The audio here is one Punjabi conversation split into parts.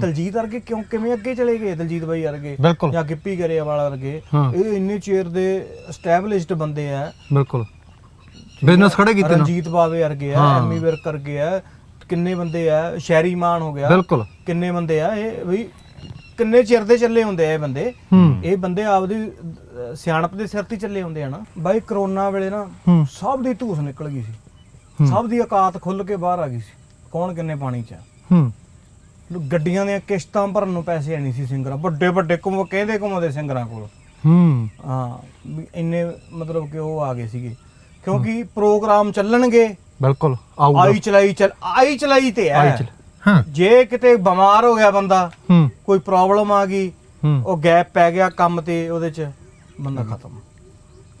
ਦਲਜੀਤ ਵਰਗੇ ਕਿਉਂ ਕਿਵੇਂ ਅੱਗੇ ਚਲੇ ਗਏ ਦਲਜੀਤ ਬਾਈ ਵਰਗੇ? ਬਿਲਕੁਲ। ਜਾਂ ਗਿੱਪੀ ਗਰੇਵਾਲ ਵਰਗੇ? ਹਾਂ। ਇਹ ਇੰਨੇ ਚਿਰ ਦੇ ਐਸਟੈਬਲਿਸ਼ਡ ਬੰਦੇ ਆ। ਬਿਲਕੁਲ। ਬਿਜ਼ਨਸ ਖੜੇ ਕੀਤੇ ਨਾ। ਰਣਜੀਤ ਬਾਵੇ ਵਰਗੇ ਆ। ਐਮੀ ਵਿਰਕ ਵਰਗੇ ਆ ਕਿੰਨੇ ਬੰਦੇ ਆ? ਸ਼ੈਰੀ ਮਾਨ ਹੋ ਗਿਆ। ਬਿਲਕੁਲ। ਕਿੰਨੇ ਬੰਦੇ ਆ? ਇਹ ਵੀ ਕਿੰਨੇ ਚਿਰ ਦੇ ਚੱਲੇ ਹੁੰਦੇ ਆ ਇਹ ਬੰਦੇ? ਹੂੰ। ਇਹ ਬੰਦੇ ਆਪਦੀ ਅਹ, ਸਿਆਣਪ ਦੇ ਸਿਰ ਤੇ ਹੀ ਚੱਲੇ ਹੁੰਦੇ ਆ ਨਾ। ਬਾਈ ਕਰੋਨਾ ਵੇਲੇ ਨਾ ਹੂੰ। ਸਭ ਦੀ ਧੂਸ ਨਿਕਲ ਗਈ ਸੀ। ਸਭ ਦੀ ਔਕਾਤ ਖੁੱਲ ਕੇ ਬਾਹਰ ਆ ਗਈ ਸੀ। ਕੌਣ ਕਿੰਨੇ ਪਾਣੀ ਚ ਆ। ਹੂੰ। ਗੱਡੀਆਂ ਦੀਆਂ ਕਿਸ਼ਤਾਂ ਭਰਨ ਨੂੰ ਪੈਸੇ ਨਹੀਂ ਸੀ ਸਿੰਗਰਾਂ। ਵੱਡੇ ਵੱਡੇ ਘੁੰਮ ਕਹਿੰਦੇ ਘੁੰਮਦੇ ਸਿੰਗਰਾਂ ਕੋਲ। ਹੂੰ। ਹਾਂ ਵੀ ਇੰਨੇ ਮਤਲਬ ਕਿ ਉਹ ਆ ਗਏ ਸੀਗੇ। ਕਿਉਂਕਿ ਪ੍ਰੋਗਰਾਮ ਚੱਲਣਗੇ। ਬਿਲਕੁਲ ਆਊਗਾ। ਆਈ ਚਲਾਈ ਚੱਲ ਆਈ ਚਲਾਈ ਤੇ ਆਈ ਹੈ ਚਲ ਹਾਂ। ਜੇ ਕਿਤੇ ਬਿਮਾਰ ਹੋ ਗਿਆ ਬੰਦਾ ਹੂੰ। ਕੋਈ ਪ੍ਰੋਬਲਮ ਆ ਗਈ ਹੂੰ। ਉਹ ਗੈਪ ਪੈ ਗਿਆ ਕੰਮ ਤੇ ਉਹਦੇ ਚ ਬੰਦਾ ਖਤਮ।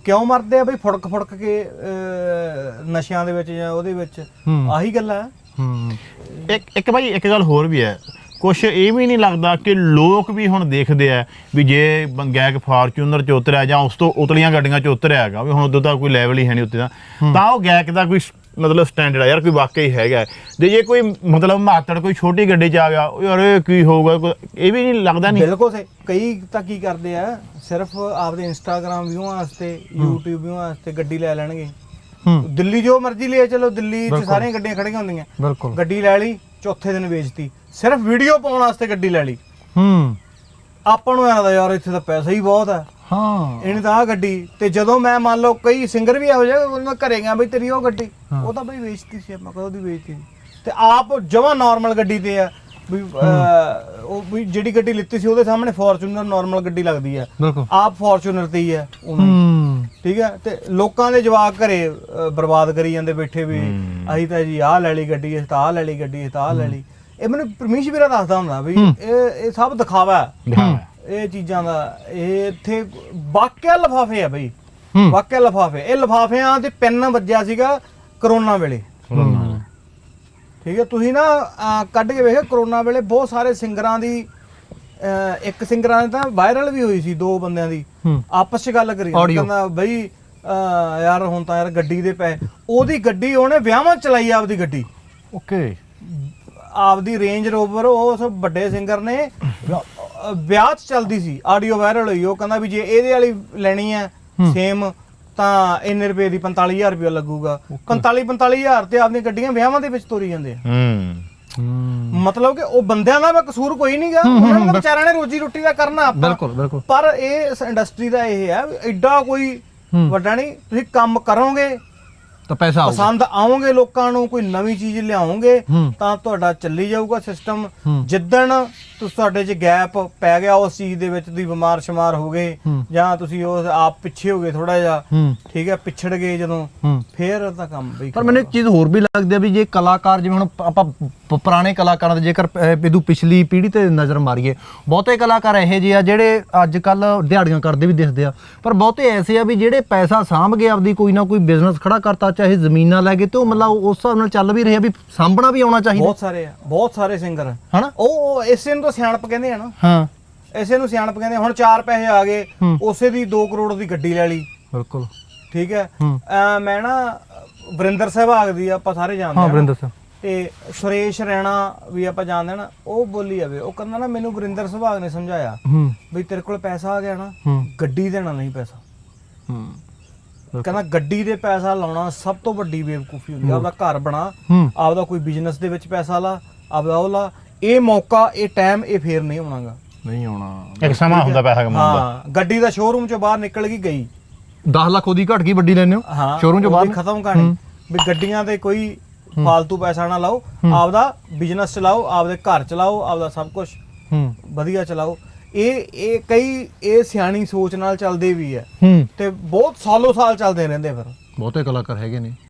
ਕਿਉਂ ਮਰਦੇ ਆ ਬਈ? ਫੁੜਕ ਫੁੜਕ ਕੇ ਅਹ, ਨਸ਼ਿਆਂ ਦੇ ਵਿੱਚ ਜਾਂ ਉਹਦੇ ਵਿੱਚ। ਆਹੀ ਗੱਲ ਹੈ। ਇੱਕ ਇੱਕ ਭਾਈ ਇੱਕ ਗੱਲ ਹੋਰ ਵੀ ਹੈ। ਕੁਛ ਇਹ ਵੀ ਨਹੀਂ ਲੱਗਦਾ ਕਿ ਲੋਕ ਵੀ ਹੁਣ ਦੇਖਦੇ ਆ ਵੀ ਜੇ ਬੰ- ਗਾਇਕ ਫਾਰਚੂਨਰ ਚ ਉਤਰਿਆ ਜਾਂ ਉਸ ਤੋਂ ਉਤਲੀਆਂ ਗੱਡੀਆਂ ਚ ਉਤਰਿਆ ਹੈਗਾ ਵੀ ਹੁਣ ਉਦੋਂ ਤਾਂ ਕੋਈ ਲੈਵਲ ਹੀ ਹੈ ਨਹੀਂ ਉੱਤੇ ਦਾ ਤਾਂ ਉਹ ਗਾਇਕ ਦਾ ਕੋਈ ਮਤਲਬ ਸਟੈਂਡਰਡ ਆ ਯਾਰ ਕੋਈ ਵਾਕਈ ਹੈਗਾ। ਜੇ ਜੇ ਕੋਈ ਮਤਲਬ ਮਾਤੜ ਕੋਈ ਛੋਟੀ ਗੱਡੀ ਚ ਆ ਗਿਆ ਉਹ ਯਾਰ ਇਹ ਕੀ ਹੋਊਗਾ ਇਹ ਵੀ ਨਹੀਂ ਲੱਗਦਾ ਨਹੀਂ। ਬਿਲਕੁਲ ਸੇ ਕਈ ਤਾਂ ਕੀ ਕਰਦੇ ਆ ਸਿਰਫ ਆਪਦੇ ਇੰਸਟਾਗ੍ਰam ਵਿਊਆਂ ਵਾਸਤੇ YouTube ਵਿਊਆਂ ਵਾਸਤੇ ਗੱਡੀ ਲੈ ਲੈਣਗੇ। ਦਿੱਲੀ ਜੋ ਮਰਜ਼ੀ ਲੈ ਚਲੋ ਦਿੱਲੀ 'ਚ ਸਾਰੀਆਂ ਗੱਡੀਆਂ ਖੜੀਆਂ ਹੁੰਦੀਆਂ। ਬਿਲਕੁਲ। ਗੱਡੀ ਲੈ ਲਈ ਚੌਥੇ ਦਿਨ ਵੇਚਤੀ। ਸਿਰਫ ਵੀਡੀਓ ਪਾਉਣ ਵਾਸਤੇ ਗੱਡੀ ਲੈ ਲਈ। ਹੂੰ। ਆਪਾਂ ਨੂੰ ਐਂ ਦਾ ਯਾਰ ਇੱਥੇ ਤਾਂ ਪੈਸਾ ਹੀ ਬਹੁਤ ਹੈ ਹਾਂ। ਇਹਨੇ ਤਾਂ ਆ ਗੱਡੀ ਤੇ ਜਦੋਂ ਮੈਂ ਮੰਨ ਲਓ ਕਈ ਸਿੰਗਰ ਵੀ ਇਹੋ ਜਿਹੇ ਉਹਨਾਂ ਘਰੇ ਗਿਆ ਬਈ ਤੇਰੀ ਉਹ ਗੱਡੀ। ਉਹ ਤਾਂ ਬਈ ਵੇਚਤੀ ਸੀ ਮੈਂ ਕਦੋਂ ਦੀ ਵੇਚਤੀ ਤੇ ਆਪ ਜਮਾ ਨਾਰਮਲ ਗੱਡੀ ਤੇ ਆ ਵੀ ਅਹ, ਉਹ ਵੀ ਜਿਹੜੀ ਗੱਡੀ ਲਿੱਤੀ ਸੀ ਉਹਦੇ ਸਾਹਮਣੇ ਫੋਰਚੂਨਰ ਨਾਰਮਲ ਗੱਡੀ ਲੱਗਦੀ ਆ। ਆਪ ਫੋਰਚੂਨਰ ਤੇ ਹੀ ਆ ਉਹਨੂੰ। ਹੂੰ। ਠੀਕ ਹੈ? ਤੇ ਲੋਕਾਂ ਦੇ ਜਵਾਕ ਘਰੇ ਬਰਬਾਦ ਕਰੀ ਜਾਂਦੇ ਬੈਠੇ ਵੀ ਅਸੀਂ ਤਾਂ ਜੀ ਆਹ ਲੈ ਲਈ ਗੱਡੀ ਅਸੀਂ ਤਾਂ ਆਹ ਲੈ ਲਈ ਗੱਡੀ ਅਸੀਂ ਤਾਂ ਆਹ ਲੈ ਲਈ। ਇਹ ਮੈਨੂੰ ਪਰਮੇਸ਼ ਵੀਰਾ ਦੱਸਦਾ ਹੁੰਦਾ ਵੀ ਇਹ ਇਹ ਸਭ ਦਿਖਾਵਾ ਹੈ। ਇਹ ਚੀਜ਼ਾਂ ਦਾ ਇਹ ਇੱਥੇ ਵਾਕਿਆ ਲਫਾਫੇ ਆ ਬਈ। ਹੂੰ। ਵਾਕਿਆ ਲਫਾਫੇ। ਇਹ ਲਫਾਫਿਆਂ ਤੇ ਪੈਨ ਵੱਜਿਆ ਸੀਗਾ ਕਰੋਨਾ ਵੇਲੇ। ਠੀਕ ਹੈ? ਤੁਸੀਂ ਨਾ ਅਹ, ਕੱਢ ਕੇ ਵੇਖੋ ਕਰੋਨਾ ਵੇਲੇ ਬਹੁਤ ਸਾਰੇ ਸਿੰਗਰਾਂ ਦੀ ਅਹ, ਇੱਕ ਸਿੰਗਰਾਂ ਦੀ ਤਾਂ ਵਾਇਰਲ ਵੀ ਹੋਈ ਸੀ ਦੋ ਬੰਦਿਆਂ ਦੀ। ਹੂੰ। ਆਪਸ 'ਚ ਗੱਲ ਕਰੀ। Audio। ਕਹਿੰਦਾ ਬਈ ਅਹ, ਯਾਰ ਹੁਣ ਤਾਂ ਯਾਰ ਗੱਡੀ ਦੇ ਪੈ ਉਹਦੀ ਗੱਡੀ ਉਹਨੇ ਵਿਆਹਾਂ 'ਚ ਚਲਾਈ ਆਪਦੀ ਗੱਡੀ। ਓਕੇ। ਆਪਦੀ ਰੇਂਜ ਰੋਵਰ ਉਸ ਵੱਡੇ ਸਿੰਗਰ ਨੇ ਅਹ ਵਿਆਹ 'ਚ ਚਲਦੀ ਸੀ। ਆਡੀਓ ਵਾਇਰਲ ਹੋਈ। ਉਹ ਕਹਿੰਦਾ ਵੀ ਜੇ ਇਹਦੇ ਵਾਲੀ ਲੈਣੀ ਹੈ। ਸੇਮ ਤਾਂ ਇੰਨੇ ਰੁਪਏ ਦੀ 45000 ਰੁਪਏ ਲੱਗੂਗਾ। 45 45000 ਤੇ ਆਪਦੀਆਂ ਗੱਡੀਆਂ ਵਿਆਹਾਂ ਦੇ ਵਿੱਚ ਤੋਰੀ ਜਾਂਦੇ ਆ। ਹੂੰ। ਮਤਲਬ ਕਿ ਉਹ ਬੰਦਿਆਂ ਦਾ ਮੈਂ ਕਸੂਰ ਕੋਈ ਨਹੀਂਗਾ ਉਹਨਾਂ ਨੇ ਵਿਚਾਰਿਆਂ ਨੇ ਰੋਜੀ ਰੋਟੀ ਦਾ ਕਰਨਾ ਆਪਾਂ। ਬਿਲਕੁਲ ਬਿਲਕੁਲ। ਪਰ ਇਹ ਇੰਡਸਟਰੀ ਦਾ ਇਹ ਹੈ ਐਡਾ ਕੋਈ। ਵੱਡਾ ਨਹੀਂ ਤੁਸੀਂ ਕੰਮ ਕਰੋਗੇ ਤਾਂ ਪੈਸਾ ਆਊਗਾ। ਪਸੰਦ ਆਓਗੇ ਲੋਕਾਂ ਨੂੰ ਕੋਈ ਨਵੀਂ ਚੀਜ਼ ਲਿਆਓਗੇ ਹੂੰ। ਤਾਂ ਤੁਹਾਡਾ ਚੱਲੀ ਜਾਊਗਾ ਸਿਸਟਮ। ਜਿੱਦਣ ਤੁਸੀਂ ਤੁਹਾਡੇ 'ਚ ਗੈਪ ਪੈ ਗਿਆ ਉਸ ਚੀਜ਼ ਦੇ ਵਿੱਚ ਤੁਸੀਂ ਬਿਮਾਰ ਸ਼ਮਾਰ ਹੋ ਗਏ। ਜਾਂ ਤੁਸੀਂ ਉਸ ਆਪ ਪਿੱਛੇ ਹੋ ਗਏ ਥੋੜਾ ਜਿਹਾ ਠੀਕ ਹੈ ਪਿਛੜ ਗਏ ਜਦੋਂ ਫੇਰ ਤਾਂ ਕੰਮ ਬਈ ਪਰ ਮੈਨੂੰ ਇੱਕ ਚੀਜ਼ ਹੋਰ ਵੀ ਲੱਗਦੀ ਆ ਵੀ ਜੇ ਕਲਾਕਾਰ ਜਿਵੇਂ ਹੁਣ ਆਪਾਂ ਪੁਰਾਣੇ ਕਲਾਕਾਰਾਂ ਦੇ ਜੇਕਰ ਇਹਦੂ ਪਿਛਲੀ ਪੀੜ੍ਹੀ ਤੇ ਨਜ਼ਰ ਮਾਰੀਏ ਬਹੁਤੇ ਕਲਾਕਾਰ ਇਹੋ ਜਿਹੇ ਆ ਜਿਹੜੇ ਅੱਜ ਕੱਲ ਦਿਹਾੜੀਆਂ ਕਰਦੇ ਵੀ ਦਿਖਦੇ ਆ ਪਰ ਬਹੁਤੇ ਐਸੇ ਆ ਵੀ ਜਿਹੜੇ ਪੈਸਾ ਸਾਂਭ ਕੇ ਆਪਦੀ ਕੋਈ ਨਾ ਕੋਈ ਬਿਜ਼ਨਸ ਖੜਾ ਕਰਤਾ ਚਾਹੇ ਜ਼ਮੀਨਾਂ ਲੈ ਕੇ ਤੇ ਉਹ ਮਤਲਬ ਉਸ ਹਿਸਾਬ ਨਾਲ ਚੱਲ ਵੀ ਰਿਹਾ ਵੀ ਸਾਂਭਣਾ ਵੀ ਆਉਣਾ ਚਾਹੀਦਾ। ਬਹੁਤ ਸਾਰੇ ਆ ਬਹੁਤ ਸਾਰੇ ਸਿੰਗਰ ਹਨਾ? ਉਹ ਇਸੇ ਨੂੰ ਤਾਂ ਸਿਆਣਪ ਕਹਿੰਦੇ ਆ ਨਾ। ਹਾਂ। ਇਸੇ ਨੂੰ ਸਿਆਣਪ ਕਹਿੰਦੇ। ਹੁਣ 4 ਪੈਸੇ ਆ ਗਏ। ਉਸੇ ਦੀ 2 ਕਰੋੜ ਦੀ ਗੱਡੀ ਲੈ ਲਈ। ਬਿਲਕੁਲ। ਠੀਕ ਹੈ? ਮੈਂ ਨਾ ਵਰਿੰਦਰ ਸਹਿਵਾਗ ਦੀ ਆਪਾਂ ਸਾਰੇ ਜਾਣਦੇ ਹਾਂ ਵਰਿੰਦਰ ਸਾਹਿਬ। ਤੇ ਸੁਰੇਸ਼ ਰੈਣਾ ਵੀ ਆਪਾਂ ਜਾਣਦੇ ਨਾ ਉਹ ਬੋਲੀ ਜਾਵੇ। ਉਹ ਕਹਿੰਦਾ ਨਾ ਮੈਨੂੰ ਵਰਿੰਦਰ ਸਹਿਵਾਗ ਨੇ ਸਮਝਾਇਆ ਵੀ ਤੇਰੇ ਕੋਲ ਪੈਸਾ ਆ ਗਿਆ ਨਾ ਗੱਡੀ ਦੇਣਾ ਨਹੀਂ ਪੈਸਾ। ਹੂੰ। ਕਹਿੰਦਾ ਗੱਡੀ ਦੇ ਪੈਸਾ ਲਾਉਣਾ ਸਭ ਤੋਂ ਵੱਡੀ ਬੇਵਕੂਫੀ ਹੁੰਦੀ ਆ। ਆਪਦਾ ਘਰ ਬਣਾ ਆਪਦਾ ਕੋਈ ਬਿਜ਼ਨਸ ਦੇ ਵਿੱਚ ਪੈਸਾ ਲਾ ਆਪਦਾ ਉਹ ਲਾ। ਇਹ ਮੌਕਾ ਇਹ ਟਾਈਮ ਇਹ ਫੇਰ ਨਹੀਂ ਆਉਣਾਗਾ। ਨਹੀਂ ਆਉਣਾ। ਇੱਕ ਸਮਾਂ ਹੁੰਦਾ ਪੈਸਾ ਕਮਾਉਣ ਦਾ। ਹਾਂ ਗੱਡੀ ਦਾ ਸ਼ੋਰੂਮ ਚੋਂ ਬਾਹਰ ਨਿਕਲ ਗਈ ਗਈ। 10 ਲੱਖ ਉਹਦੀ ਘਟ ਗਈ ਵੱਡੀ ਲੈਣੇ ਹੋ? ਸ਼ੋਰੂਮ ਚੋਂ ਬਾਹਰ ਖਤਮ ਕਹਾਣੀ ਵੀ ਗੱਡੀਆਂ ਤੇ ਕੋਈ ਫਾਲਤੂ ਪੈਸਾ ਨਾ ਲਾਓ। ਆਪਦਾ ਬਿਜ਼ਨਸ ਚਲਾਓ ਆਪਦੇ ਘਰ ਚਲਾਓ ਆਪਦਾ ਸਭ ਕੁਝ ਹੂੰ। ਵਧੀਆ ਚਲਾਓ। ਇਹ ਇਹ ਕਈ ਇਹ ਸਿਆਣੀ ਸੋਚ ਨਾਲ ਚੱਲਦੇ ਵੀ ਆ ਹੂੰ। ਤੇ ਬਹੁਤ ਸਾਲੋ ਸਾਲ ਚੱਲਦੇ ਰਹਿੰਦੇ ਫਿਰ। ਬਹੁਤੇ ਕਲਾਕਾਰ ਹੈਗੇ ਨੇ।